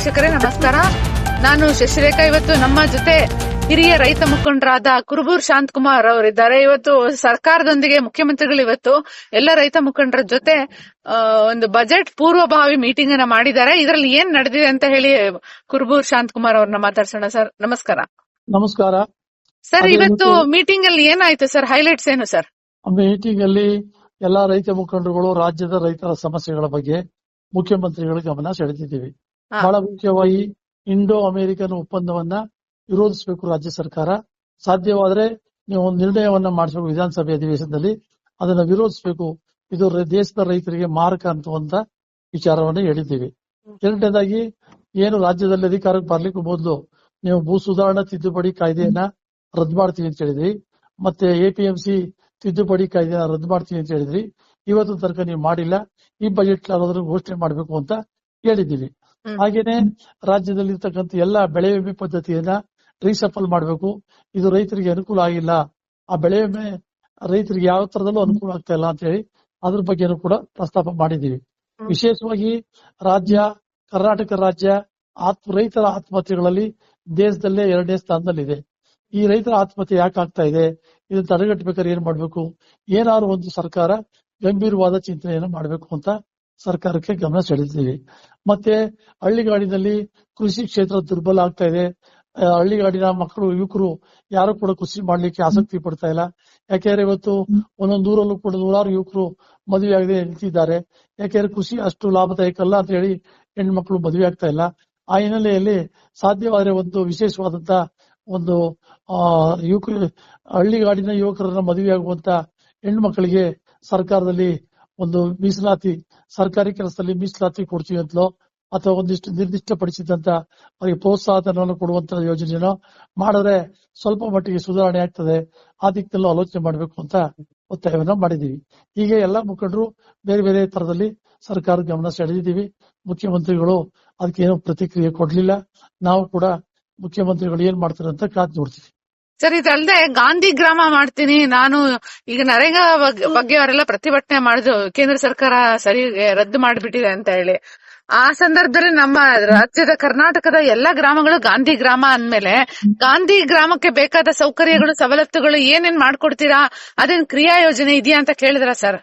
ವೀಕ್ಷಕರೇ ನಮಸ್ಕಾರ. ನಾನು ಶಶಿರೇಖಾ. ಇವತ್ತು ನಮ್ಮ ಜೊತೆ ಹಿರಿಯ ರೈತ ಮುಖಂಡರಾದ ಕುರುಬೂರ್ ಶಾಂತಕುಮಾರ್ ಅವರಿದ್ದಾರೆ. ಇವತ್ತು ಸರ್ಕಾರದೊಂದಿಗೆ ಮುಖ್ಯಮಂತ್ರಿಗಳು ಇವತ್ತು ಎಲ್ಲ ರೈತ ಮುಖಂಡರ ಜೊತೆ ಒಂದು ಬಜೆಟ್ ಪೂರ್ವಭಾವಿ ಮೀಟಿಂಗ್ ಅನ್ನ ಮಾಡಿದ್ದಾರೆ. ಇದರಲ್ಲಿ ಏನ್ ನಡೆದಿದೆ ಅಂತ ಹೇಳಿ ಕುರುಬೂರ್ ಶಾಂತಕುಮಾರ್ ಅವ್ರನ್ನ ಮಾತಾಡ್ಸೋಣ ಸರ್. ನಮಸ್ಕಾರ. ನಮಸ್ಕಾರ. ಸರ್ ಇವತ್ತು ಮೀಟಿಂಗ್ ಅಲ್ಲಿ ಏನಾಯ್ತು ಸರ್? ಹೈಲೈಟ್ಸ್ ಏನು ಸರ್? ಮೀಟಿಂಗ್ ಅಲ್ಲಿ ಎಲ್ಲಾ ರೈತ ಮುಖಂಡರುಗಳು ರಾಜ್ಯದ ರೈತರ ಸಮಸ್ಯೆಗಳ ಬಗ್ಗೆ ಮುಖ್ಯಮಂತ್ರಿಗಳ ಗಮನ ಸೆಳೆದಿದ್ದೀವಿ. ಬಹಳ ಮುಖ್ಯವಾಗಿ ಇಂಡೋ ಅಮೆರಿಕನ್ ಒಪ್ಪಂದವನ್ನ ವಿರೋಧಿಸಬೇಕು ರಾಜ್ಯ ಸರ್ಕಾರ. ಸಾಧ್ಯವಾದ್ರೆ ನೀವು ಒಂದು ನಿರ್ಣಯವನ್ನ ಮಾಡಿಸಬೇಕು ವಿಧಾನಸಭೆ ಅಧಿವೇಶನದಲ್ಲಿ. ಅದನ್ನ ವಿರೋಧಿಸಬೇಕು. ಇದು ದೇಶದ ರೈತರಿಗೆ ಮಾರಕ ಅಂತುವಂತ ವಿಚಾರವನ್ನ ಹೇಳಿದ್ದೀವಿ. ಎರಡನೇದಾಗಿ ಏನು ರಾಜ್ಯದಲ್ಲಿ ಅಧಿಕಾರಕ್ಕೆ ಬರ್ಲಿಕ್ಕೂ ಮೊದಲು ನೀವು ಭೂ ಸುಧಾರಣಾ ತಿದ್ದುಪಡಿ ಕಾಯ್ದೆಯನ್ನ ರದ್ದು ಮಾಡ್ತೀವಿ ಅಂತ ಹೇಳಿದ್ರಿ. ಮತ್ತೆ ಎಪಿಎಂಸಿ ತಿದ್ದುಪಡಿ ಕಾಯ್ದೆಯನ್ನ ರದ್ದು ಮಾಡ್ತೀವಿ ಅಂತ ಹೇಳಿದ್ರಿ. ಇವತ್ತು ತನಕ ನೀವು ಮಾಡಿಲ್ಲ. ಈ ಬಜೆಟ್ ಘೋಷಣೆ ಮಾಡಬೇಕು ಅಂತ ಹೇಳಿದ್ದೀವಿ. ಹಾಗೇನೆ ರಾಜ್ಯದಲ್ಲಿ ಇರ್ತಕ್ಕಂಥ ಎಲ್ಲ ಬೆಳೆ ವಿಮೆ ಪದ್ಧತಿಯನ್ನ ರೀಸಫಲ್ ಮಾಡಬೇಕು. ಇದು ರೈತರಿಗೆ ಅನುಕೂಲ ಆಗಿಲ್ಲ. ಆ ಬೆಳೆ ವಿಮೆ ರೈತರಿಗೆ ಯಾವ ತರದಲ್ಲೂ ಅನುಕೂಲ ಆಗ್ತಾ ಇಲ್ಲ ಅಂತ ಹೇಳಿ ಅದ್ರ ಬಗ್ಗೆನೂ ಕೂಡ ಪ್ರಸ್ತಾಪ ಮಾಡಿದೀವಿ ವಿಶೇಷವಾಗಿ ರಾಜ್ಯ ಕರ್ನಾಟಕ ರಾಜ್ಯ ಆತ್ಮ ರೈತರ ಆತ್ಮಹತ್ಯೆಗಳಲ್ಲಿ ದೇಶದಲ್ಲೇ ಎರಡನೇ ಸ್ಥಾನದಲ್ಲಿದೆ. ಈ ರೈತರ ಆತ್ಮಹತ್ಯೆ ಯಾಕೆ ಆಗ್ತಾ ಇದೆ? ಇದನ್ನ ತಡೆಗಟ್ಟಬೇಕಾದ್ರೆ ಏನ್ ಮಾಡ್ಬೇಕು? ಏನಾದ್ರು ಒಂದು ಸರ್ಕಾರ ಗಂಭೀರವಾದ ಚಿಂತನೆಯನ್ನು ಮಾಡಬೇಕು ಅಂತ ಸರ್ಕಾರಕ್ಕೆ ಗಮನ ಸೆಳೆದಿದ್ದೀವಿ. ಮತ್ತೆ ಹಳ್ಳಿಗಾಡಿನಲ್ಲಿ ಕೃಷಿ ಕ್ಷೇತ್ರ ದುರ್ಬಲ ಆಗ್ತಾ ಇದೆ. ಹಳ್ಳಿಗಾಡಿನ ಮಕ್ಕಳು, ಯುವಕರು ಯಾರು ಕೂಡ ಕೃಷಿ ಮಾಡ್ಲಿಕ್ಕೆ ಆಸಕ್ತಿ ಪಡ್ತಾ ಇಲ್ಲ. ಯಾಕೆಂದ್ರೆ ಇವತ್ತು ಒಂದೊಂದು ಊರಲ್ಲೂ ಕೂಡ ನೂರಾರು ಯುವಕರು ಮದುವೆ ಆಗದೆ ನಿಂತಿದ್ದಾರೆ. ಯಾಕೆಂದ್ರೆ ಕೃಷಿ ಅಷ್ಟು ಲಾಭದಾಯಕ ಅಲ್ಲ ಅಂತ ಹೇಳಿ ಹೆಣ್ಮಕ್ಳು ಮದುವೆ ಆಗ್ತಾ ಇಲ್ಲ. ಆ ಹಿನ್ನೆಲೆಯಲ್ಲಿ ಸಾಧ್ಯವಾದ್ರೆ ಒಂದು ವಿಶೇಷವಾದಂತ ಒಂದು, ಆ ಯುವಕ ಹಳ್ಳಿಗಾಡಿನ ಯುವಕರನ್ನ ಮದುವೆ ಆಗುವಂತ ಹೆಣ್ಮಕ್ಳಿಗೆ ಸರ್ಕಾರದಲ್ಲಿ ಒಂದು ಮೀಸಲಾತಿ, ಸರ್ಕಾರಿ ಕೆಲಸದಲ್ಲಿ ಮೀಸಲಾತಿ ಕೊಡ್ತೀವಿ ಅಂತಲೋ ಅಥವಾ ಒಂದಿಷ್ಟು ನಿರ್ದಿಷ್ಟಪಡಿಸಿದಂತ ಅವರಿಗೆ ಪ್ರೋತ್ಸಾಹಧನವನ್ನು ಕೊಡುವಂತ ಯೋಜನೆಯನ್ನು ಮಾಡಿದ್ರೆ ಸ್ವಲ್ಪ ಮಟ್ಟಿಗೆ ಸುಧಾರಣೆ ಆಗ್ತದೆ. ಆ ದಿಕ್ಕಿನಲ್ಲೂ ಆಲೋಚನೆ ಮಾಡಬೇಕು ಅಂತ ಒತ್ತಾಯವನ್ನ ಮಾಡಿದೀವಿ ಹೀಗೆ ಎಲ್ಲಾ ಮುಖಂಡರು ಬೇರೆ ಬೇರೆ ತರದಲ್ಲಿ ಸರ್ಕಾರದ ಗಮನ ಸೆಳೆದಿದ್ದೀವಿ. ಮುಖ್ಯಮಂತ್ರಿಗಳು ಅದಕ್ಕೆ ಏನೋ ಪ್ರತಿಕ್ರಿಯೆ ಕೊಡ್ಲಿಲ್ಲ. ನಾವು ಕೂಡ ಮುಖ್ಯಮಂತ್ರಿಗಳು ಏನ್ ಮಾಡ್ತಾರೆ ಅಂತ ಕಾದ್ ನೋಡ್ತೀವಿ. ಸರ್ ಇದಲ್ದೆ ಗಾಂಧಿ ಗ್ರಾಮ ಮಾಡ್ತೀನಿ. ನಾನು ಈಗ ನರೇಗಾ ಬಗ್- ಬಗ್ಗೆ ಅವರೆಲ್ಲ ಪ್ರತಿಭಟನೆ ಮಾಡಿದ್ರು. ಕೇಂದ್ರ ಸರ್ಕಾರ ಸರಿ ರದ್ದು ಮಾಡಿಬಿಟ್ಟಿದೆ ಅಂತ ಹೇಳಿ. ಆ ಸಂದರ್ಭದಲ್ಲಿ ನಮ್ಮ ರಾಜ್ಯದ ಕರ್ನಾಟಕದ ಎಲ್ಲಾ ಗ್ರಾಮಗಳು ಗಾಂಧಿ ಗ್ರಾಮ ಅಂದ್ಮೇಲೆ ಗಾಂಧಿ ಗ್ರಾಮಕ್ಕೆ ಬೇಕಾದ ಸೌಕರ್ಯಗಳು ಸವಲತ್ತುಗಳು ಏನೇನ್ ಮಾಡ್ಕೊಡ್ತೀರಾ? ಅದೇನ್ ಕ್ರಿಯಾ ಯೋಜನೆ ಇದೆಯಾ ಅಂತ ಕೇಳಿದ್ರ ಸರ್?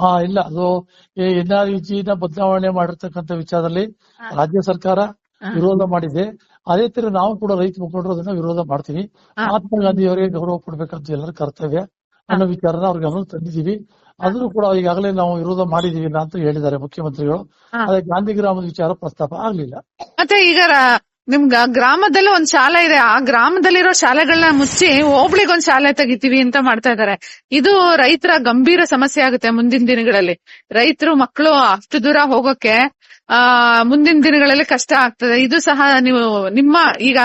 ಹಾ ಇಲ್ಲ. ಅದು ಎನ್ ಆರ್ ಬದಲಾವಣೆ ಮಾಡಿರ್ತಕ್ಕಂಥ ವಿಚಾರದಲ್ಲಿ ರಾಜ್ಯ ಸರ್ಕಾರ. ವಿರೋಧ ಮಾಡಿದೆ. ಅದೇ ತರ ನಾವು ಕೂಡ ರೈತ ಮುಖಂಡರು ಅದನ್ನ ವಿರೋಧ ಮಾಡ್ತೀವಿ. ಮಹಾತ್ಮ ಗಾಂಧಿ ಅವರಿಗೆ ಗೌರವ ಕೊಡ್ಬೇಕಂತ ಎಲ್ಲರ ಕರ್ತವ್ಯ. ಅನ್ನೋ ವಿಚಾರನ ಅವ್ರಿಗೆ ಗಮನ ತಂದಿದೀವಿ ಅದನ್ನು ಕೂಡ ಈಗಾಗಲೇ ನಾವು ವಿರೋಧ ಮಾಡಿದೀವಿ ಅಂತ ಹೇಳಿದ್ದಾರೆ ಮುಖ್ಯಮಂತ್ರಿಗಳು. ಅದೇ ಗಾಂಧಿ ಗ್ರಾಮದ ವಿಚಾರ ಪ್ರಸ್ತಾಪ ಆಗ್ಲಿಲ್ಲ. ಮತ್ತೆ ಈಗ ರ- ಗ್ರಾಮದಲ್ಲೂ ಒಂದ್ ಶಾಲೆ ಇದೆ. ಆ ಗ್ರಾಮದಲ್ಲಿರೋ ಶಾಲೆಗಳನ್ನ ಮುಚ್ಚಿ ಹೋಬಳಿಗೆ ಒಂದ್ ಶಾಲೆ ತೆಗಿತೀವಿ ಅಂತ ಮಾಡ್ತಾ ಇದಾರೆ. ಇದು ರೈತರ ಗಂಭೀರ ಸಮಸ್ಯೆ ಆಗುತ್ತೆ ಮುಂದಿನ ದಿನಗಳಲ್ಲಿ. ರೈತರು ಮಕ್ಕಳು ಅಷ್ಟು ದೂರ ಹೋಗೋಕೆ, ಆ, ಮುಂದಿನ ದಿನಗಳಲ್ಲಿ ಕಷ್ಟ ಆಗ್ತದೆ. ಇದು ಸಹ ನೀವು, ನಿಮ್ಮ ಈಗ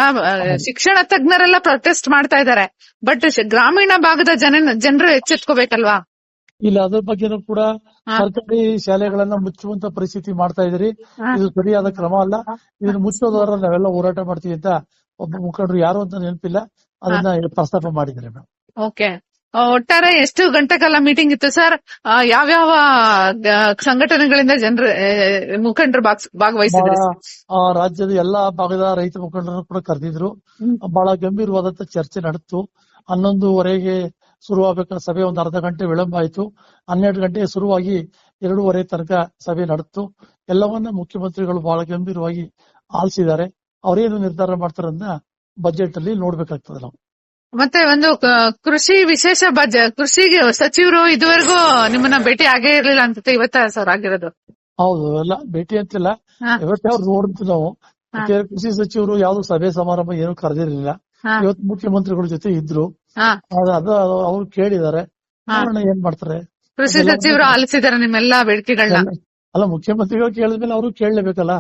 ಶಿಕ್ಷಣ ತಜ್ಞರೆಲ್ಲ ಪ್ರೊಟೆಸ್ಟ್ ಮಾಡ್ತಾ ಇದ್ದಾರೆ ಬಟ್ ಗ್ರಾಮೀಣ ಭಾಗದ ಜನ, ಜನರು ಎಚ್ಚೆತ್ಕೋಬೇಕಲ್ವಾ? ಇಲ್ಲ ಅದ್ರ ಬಗ್ಗೆನೂ ಕೂಡ ಸರ್ಕಾರಿ ಶಾಲೆಗಳನ್ನ ಮುಚ್ಚುವಂತ ಪರಿಸ್ಥಿತಿ ಮಾಡ್ತಾ ಇದ್ರಿ ಇದು ಸರಿಯಾದ ಕ್ರಮ ಅಲ್ಲ. ಇದನ್ನ ಮುಚ್ಚೋದ್ರ ನಾವೆಲ್ಲ ಹೋರಾಟ ಮಾಡ್ತೀವಿ ಅಂತ ಒಬ್ಬ ಮುಖಂಡರು ಯಾರು ಅಂತ ನೆನಪಿಲ್ಲ. ಅದನ್ನ ಪ್ರಸ್ತಾಪ ಮಾಡಿದ್ರೆ ಓಕೆ. ಒಟ್ಟಾರೆ ಎಷ್ಟು ಗಂಟೆ ಕಾಲ ಮೀಟಿಂಗ್ ಇತ್ತು ಸರ್? ಯಾವ್ಯಾವ ಸಂಘಟನೆಗಳಿಂದ ಜನರು ಮುಖಂಡರು ಭಾಗವಹಿಸಿದ್ರು? ಆ, ರಾಜ್ಯದ ಎಲ್ಲಾ ಭಾಗದ ರೈತ ಮುಖಂಡರನ್ನು ಕೂಡ ಕರೆದಿದ್ರು. ಬಹಳ ಗಂಭೀರವಾದಂತ ಚರ್ಚೆ ನಡೆತು. ಹನ್ನೊಂದುವರೆಗೆ ಶುರುವಾಗಬೇಕಾದ ಸಭೆ ಒಂದು ಅರ್ಧ ಗಂಟೆ ವಿಳಂಬ ಆಯಿತು ಹನ್ನೆರಡು ಗಂಟೆಗೆ ಶುರುವಾಗಿ ಎರಡೂವರೆ ತನಕ ಸಭೆ ನಡೆತು ಎಲ್ಲವನ್ನ ಮುಖ್ಯಮಂತ್ರಿಗಳು ಬಹಳ ಗಂಭೀರವಾಗಿ ಆಲಿಸಿದ್ದಾರೆ. ಅವರೇನು ನಿರ್ಧಾರ ಮಾಡ್ತಾರನ್ನ ಅಂತ ಬಜೆಟ್ ಅಲ್ಲಿ ನೋಡ್ಬೇಕಾಗ್ತದೆ ನಾವು. ಮತ್ತೆ ಒಂದು ಕೃಷಿ ವಿಶೇಷ ಬಜೆಟ್ ಕೃಷಿಗೆ ಸಚಿವರು ಇದುವರೆಗೂ ನಿಮ್ಮನ್ನ ಭೇಟಿ ಆಗೇ ಇರ್ಲಿಲ್ಲ ಅನ್ಸುತ್ತೆ ಇವತ್ತ ಸರ್ ಆಗಿರೋದು. ಹೌದು ಎಲ್ಲ ಭೇಟಿ ಅಂತಿಲ್ಲ. ಇವತ್ತೇ ಅವ್ರು ನೋಡ್ತೀವಿ ನಾವು. ಕೃಷಿ ಸಚಿವರು ಯಾವ್ದು ಸಭೆ ಸಮಾರಂಭ ಏನು ಕರೆದಿರಲಿಲ್ಲ. ಇವತ್ತು ಮುಖ್ಯಮಂತ್ರಿಗಳ ಜೊತೆ ಇದ್ರು. ಅದು ಅವ್ರು ಕೇಳಿದಾರೆ. ಏನ್ ಮಾಡ್ತಾರೆ? ಕೃಷಿ ಸಚಿವರು ಆಲಿಸಿದಾರೆ ನಿಮ್ಮೆಲ್ಲಾ ಬೇಡಿಕೆಗಳನ್ನ. ಅಲ್ಲ ಮುಖ್ಯಮಂತ್ರಿಗಳು ಕೇಳಿದ್ಮೇಲೆ ಅವರು ಕೇಳಲೇಬೇಕಲ್ಲ?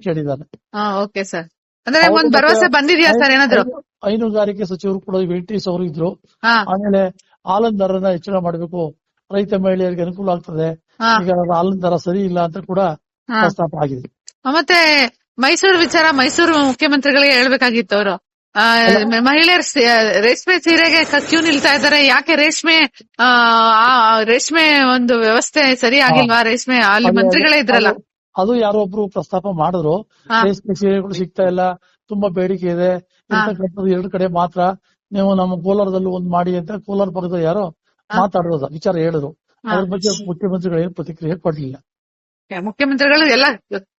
ಕೇಳಿದ್ದಾರೆ. Okay sir. ಅಂದ್ರೆ ಒಂದ್ ಭರವಸೆ ಬಂದಿದ್ಯಾ ಸರ್ ಏನಾದ್ರು? ಹೈನು- ಹೈನುಗಾರಿಕೆ ಸಚಿವರು ಕೂಡ ವೆಂಕಟೇಶ್ ಅವರು ಇದ್ರು. ಆಮೇಲೆ ಹಾಲಿನ ದರನ ಹೆಚ್ಚಳ ಮಾಡಬೇಕು. ರೈತ ಮಹಿಳೆಯರಿಗೆ ಅನುಕೂಲ ಆಗ್ತದೆ. ಈಗ ಹಾಲಿನ ದರ ಸರಿ ಇಲ್ಲ ಅಂತ ಕೂಡ ಪ್ರಸ್ತಾಪ ಆಗಿದೆ. ಮತ್ತೆ ಮೈಸೂರು ವಿಚಾರ ಮೈಸೂರು ಮುಖ್ಯಮಂತ್ರಿಗಳಿಗೆ ಹೇಳ್ಬೇಕಾಗಿತ್ತು ಅವರು. ಮಹಿಳೆಯರ ರೇಷ್ಮೆ ಸೀರೆಗೆ ಕ್ಯೂ ನಿಲ್ತಾ ಇದ್ದಾರೆ. ಯಾಕೆ ರೇಷ್ಮೆ ರೇಷ್ಮೆ ಒಂದು ವ್ಯವಸ್ಥೆ ಸರಿ ಆಗಿಲ್ವಾ ರೇಷ್ಮೆ ಅಲ್ಲಿ ಮಂತ್ರಿಗಳೇ ಇದ್ರಲ್ಲ. ಅದು- ಯಾರೋ ಒಬ್ರು ಪ್ರಸ್ತಾಪ ಮಾಡಿದ್ರು. ರೇಷ್ಮೆ ಸೀರೆಗಳು ಸಿಗ್ತಾ ಇಲ್ಲ ತುಂಬಾ ಬೇಡಿಕೆ ಇದೆ. ಎರಡು ಕಡೆ ಮಾತ್ರ. ನೀವು ನಮ್ಮ ಕೋಲಾರದಲ್ಲಿ ಒಂದ್ ಮಾಡಿ ಅಂತ ಕೋಲಾರ ಪಕ್ಕದ ಯಾರೋ. ಮಾತಾಡಿರೋದು ವಿಚಾರ ಹೇಳಿದ್ರು. ಅದ್ರ ಬಗ್ಗೆ ಮುಖ್ಯಮಂತ್ರಿಗಳು ಏನು ಪ್ರತಿಕ್ರಿಯೆ ಕೊಡ್ಲಿಲ್ಲ. ಮುಖ್ಯಮಂತ್ರಿಗಳು ಎಲ್ಲ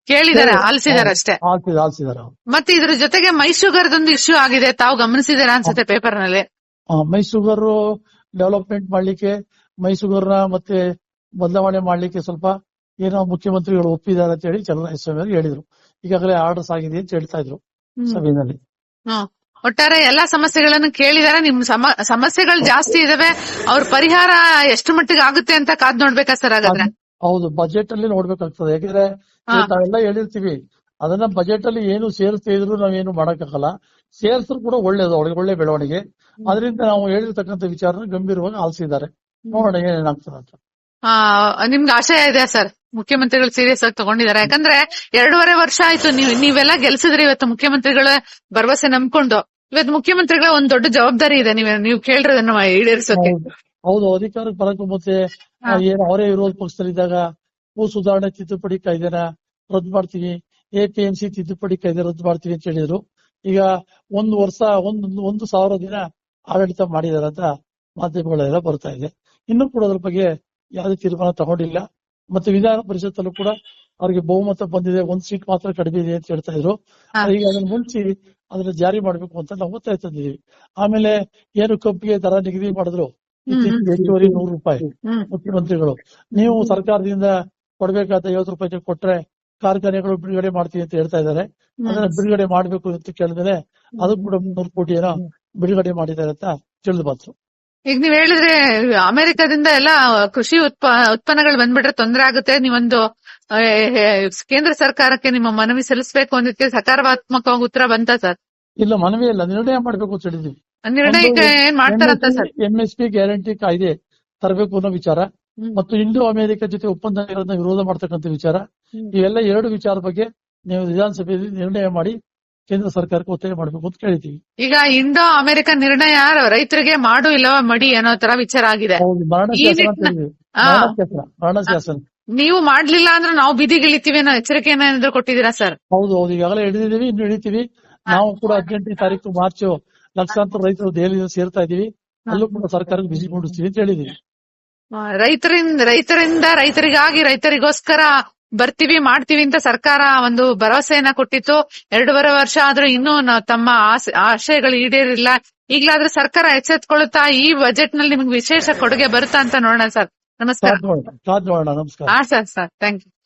ಕೇಳಿದಾರೆ ಆಲ್ಸಿದಾರೆ ಅಷ್ಟೇ. ಆಲ್ಸಿದ ಆಲ್ಸಿದಾರೆ. ಮತ್ತೆ ಇದ್ರ ಜೊತೆಗೆ ಮೈಸೂಗರ್ದೊಂದು ಇಶ್ಯೂ ಆಗಿದೆ ತಾವು ಗಮನಿಸಿದಾರ ಅನ್ಸುತ್ತೆ ಪೇಪರ್ನಲ್ಲಿ ಮೈಸೂಗರ್ ಡೆವಲಪ್ಮೆಂಟ್ ಮಾಡ್ಲಿಕ್ಕೆ ಮೈಸೂಗರ್ನ ಮತ್ತೆ ಬದಲಾವಣೆ ಮಾಡ್ಲಿಕ್ಕೆ ಸ್ವಲ್ಪ ಏನೋ ಮುಖ್ಯಮಂತ್ರಿಗಳು ಒಪ್ಪಿದ್ದಾರೆ ಅಂತ ಹೇಳಿ ಚಲನಸ್ವಾಮಿ ಅವರು ಹೇಳಿದ್ರು. ಈಗಾಗಲೇ ಆರ್ಡರ್ಸ್ ಆಗಿದೆ ಅಂತ ಹೇಳ್ತಾ ಇದ್ರು ಸಭೆಯಲ್ಲಿ. ಒಟ್ಟಾರೆ ಎಲ್ಲಾ ಸಮಸ್ಯೆಗಳನ್ನು ಕೇಳಿದಾರೆ ನಿಮ್ ಸಮ- ಸಮಸ್ಯೆಗಳು ಜಾಸ್ತಿ ಇದಾವೆ ಅವ್ರ ಪರಿಹಾರ ಎಷ್ಟು ಮಟ್ಟಿಗೆ ಆಗುತ್ತೆ ಅಂತ ಕಾದ್ ನೋಡ್ಬೇಕಾ ಸರ್ ಹಾಗಾದ್ರೆ? ಹೌದು ಬಜೆಟ್ ಅಲ್ಲಿ ನೋಡ್ಬೇಕಾಗ್ತದೆ. ಯಾಕಂದ್ರೆ ತಾವೆಲ್ಲ ನಾವೆಲ್ಲ ಹೇಳಿರ್ತೀವಿ ಅದನ್ನ ಬಜೆಟ್ ಅಲ್ಲಿ ಏನು ಸೇರಿಸ್ತಾ ಇದ್ರು ನಾವೇನು ಮಾಡಕ್ಕಾಗಲ್ಲ. ಸೇರಿಸಿದ್ರು ಕೂಡ ಒಳ್ಳೇದು ಅವ್ರಿಗೆ ಒಳ್ಳೆ ಬೆಳವಣಿಗೆ. ಅದರಿಂದ ನಾವು ಹೇಳಿರ್ತಕ್ಕಂಥ ವಿಚಾರನ ಗಂಭೀರವಾಗಿ ಆಲಿಸಿದ್ದಾರೆ. ನೋಡೋಣ ಏನೇನಾಗ್ತದೆ ಅಂತ. ಆ, ನಿಮ್ಗೆ ಆಶಯ ಇದೆ ಸರ್ ಮುಖ್ಯಮಂತ್ರಿಗಳು ಸೀರಿಯಸ್ ಆಗಿ ತಗೊಂಡಿದ್ದಾರೆ. ಯಾಕಂದ್ರೆ ಎರಡೂವರೆ ವರ್ಷ ಆಯ್ತು ನೀವು ನೀವೆಲ್ಲ ಗೆಲ್ಸಿದ್ರಿ ಇವತ್ತು ಮುಖ್ಯಮಂತ್ರಿಗಳ ಭರವಸೆ ನಂಬಿಕೊಂಡು. ಇವತ್ತು ಮುಖ್ಯಮಂತ್ರಿಗಳ ಒಂದ್ ದೊಡ್ಡ ಜವಾಬ್ದಾರಿ ಇದೆ ನೀವು ನೀವು ಕೇಳಿರೋದನ್ನ ಈಡೇರಿಸೋಕೆ. ಹೌದು. ಹೌದು ಅಧಿಕಾರಕ್ಕೆ ಬರಕ್ಕೆ ಮುಂಚೆ. ಏನು ಅವರೇ ವಿರೋಧ ಪಕ್ಷದಲ್ಲಿದ್ದಾಗ ಭೂ ಸುಧಾರಣೆ ತಿದ್ದುಪಡಿ ಕಾಯ್ದೆನ ರದ್ದು ಮಾಡ್ತೀವಿ ಎಪಿಎಂಸಿ ತಿದ್ದುಪಡಿ ಕಾಯ್ದೆ ರದ್ದು ಮಾಡ್ತೀವಿ ಅಂತ ಹೇಳಿದ್ರು. ಈಗ ಒಂದು ವರ್ಷ ಒಂದು ಒಂದು ಸಾವಿರ ದಿನ ಆಡಳಿತ ಮಾಡಿದಾರೆ ಅಂತ ಮಾಧ್ಯಮಗಳೆಲ್ಲ ಬರ್ತಾ ಇದೆ. ಇನ್ನೂ ಕೂಡ ಅದ್ರ ಬಗ್ಗೆ ಯಾವುದೇ ತೀರ್ಮಾನ ತಗೊಂಡಿಲ್ಲ. ಮತ್ತೆ ವಿಧಾನ ಪರಿಷತ್ತಲ್ಲೂ ಕೂಡ ಅವ್ರಿಗೆ ಬಹುಮತ ಬಂದಿದೆ ಒಂದ್ ಸೀಟ್ ಮಾತ್ರ ಕಡಿಮೆ ಇದೆ ಅಂತ ಹೇಳ್ತಾ ಇದ್ರು. ಈಗ ಅದನ್ನ ಮುಂಚೆ ಅದನ್ನ ಜಾರಿ ಮಾಡ್ಬೇಕು ಅಂತ ನಾವು ಒತ್ತಾಯ ತಂದಿದೀವಿ. ಆಮೇಲೆ ಏನು ಕಬ್ಬಿಗೆ ದರ ನಿಗದಿ ಮಾಡಿದ್ರು ಹೆಚ್ಚುವರಿ ನೂರು ರೂಪಾಯಿ ಮುಖ್ಯಮಂತ್ರಿಗಳು. ನೀವು ಸರ್ಕಾರದಿಂದ ಕೊಡ್ಬೇಕಾದ ಐವತ್ತು ರೂಪಾಯಿ ಕೊಟ್ರೆ ಕಾರ್ಖಾನೆಗಳು ಬಿಡುಗಡೆ ಮಾಡ್ತೀವಿ ಅಂತ ಹೇಳ್ತಾ ಇದ್ದಾರೆ. ಅದನ್ನ ಬಿಡುಗಡೆ ಮಾಡ್ಬೇಕು ಅಂತ ಕೇಳಿದ್ರೆ ಅದು ಕೂಡ ಮುನ್ನೂರು ಕೋಟಿ ಏನೋ ಬಿಡುಗಡೆ ಮಾಡಿದ್ದಾರೆ ಅಂತ ತಿಳಿದು ಬಂತು. ಈಗ ನೀವ್ ಹೇಳಿದ್ರೆ ಅಮೆರಿಕದಿಂದ ಎಲ್ಲ ಕೃಷಿ ಉತ್ಪ ಉತ್ಪನ್ನಗಳು ಬಂದ್ಬಿಟ್ರೆ ತೊಂದರೆ ಆಗುತ್ತೆ. ನೀವೊಂದು ಕೇಂದ್ರ ಸರ್ಕಾರಕ್ಕೆ ನಿಮ್ಮ ಮನವಿ ಸಲ್ಲಿಸಬೇಕು ಅನ್ನೋದಕ್ಕೆ ಸಕಾರಾತ್ಮಕವಾಗಿ ಉತ್ತರ ಬಂತ ಸರ್? ಇಲ್ಲ ಮನವಿ ಇಲ್ಲ. ನಿರ್ಣಯ ಮಾಡ್ಬೇಕು ಅಂತ ಹೇಳಿದೀವಿ. ನಿರ್ಣಯಕ್ಕೆ ಏನ್ ಮಾಡ್ತಾರಂತ ಸರ್? ಎಂಎಸ್ಪಿ ಗ್ಯಾರಂಟಿ ಕಾಯ್ದೆ ತರಬೇಕು ಅನ್ನೋ ವಿಚಾರ. ಮತ್ತು ಇಂಡೋ ಅಮೆರಿಕ ಜೊತೆ ಒಪ್ಪಂದ ವಿರೋಧ ಮಾಡತಕ್ಕಂತ ವಿಚಾರ. ಇವೆಲ್ಲ ಎರಡು ವಿಚಾರ ಬಗ್ಗೆ ನೀವು ವಿಧಾನಸಭೆಯಲ್ಲಿ ನಿರ್ಣಯ ಮಾಡಿ ಕೇಂದ್ರ ಸರ್ಕಾರಕ್ಕೆ ಒತ್ತಾಯ ಮಾಡಬೇಕು ಅಂತ ಕೇಳಿದೀವಿ ಈಗ ಇಂಡೋ ಅಮೆರಿಕ ನಿರ್ಣಯ ರೈತರಿಗೆ ಮಾಡು ಇಲ್ಲವ ಮಡಿ ಅನ್ನೋ ತರ ವಿಚಾರ ಆಗಿದೆ. ನೀವು ಮಾಡ್ಲಿಲ್ಲ ಅಂದ್ರೆ ನಾವು ಬೀದಿಗಿಳಿತೀವಿ ಅನ್ನೋ ಎಚ್ಚರಿಕೆಯನ್ನ ಏನಾದ್ರು ಕೊಟ್ಟಿದ್ದೀರಾ ಸರ್? ಹೌದು ಹೌದು. ಈಗಾಗಲೇ ಹಿಡಿದಿದ್ದೀವಿ ಇನ್ನು ಹಿಡಿತೀವಿ. ನಾವು ಕೂಡ ಹದಿನೆಂಟನೇ ತಾರೀಕು ಮಾರ್ಚ್ ಲಕ್ಷಾಂತರ ರೈತರು ದೆಹಲಿಯಿಂದ ಸೇರ್ತಾ ಇದೀವಿ ಅಲ್ಲೂ ಕೂಡ ಸರ್ಕಾರ ಬಿಸಿ ಮೂಡಿಸ್ತೀವಿ ಅಂತ ಹೇಳಿದೀವಿ. ರೈತರಿಂದ ರೈತರಿಂದ ರೈತರಿಗಾಗಿ ರೈತರಿಗೋಸ್ಕರ ಬರ್ತೀವಿ ಮಾಡ್ತೀವಿ ಅಂತ ಸರ್ಕಾರ ಒಂದು ಭರವಸೆಯನ್ನ ಕೊಟ್ಟಿತ್ತು. ಎರಡೂವರೆ ವರ್ಷ ಆದ್ರೂ ಇನ್ನೂ ತಮ್ಮ ಆಸೆ- ಆಶಯಗಳು ಈಡೇರಿಲ್ಲ. ಈಗ್ಲಾದ್ರೂ ಸರ್ಕಾರ ಎಚ್ಚೆತ್ಕೊಳ್ಳುತ್ತಾ ಈ ಬಜೆಟ್ನಲ್ಲಿ ನಿಮ್ಗೆ ವಿಶೇಷ ಕೊಡುಗೆ ಬರುತ್ತಾ ಅಂತ ನೋಡೋಣ ಸರ್. ನಮಸ್ಕಾರ. ಹಾ ಸರ್ ಸರ್. Thank you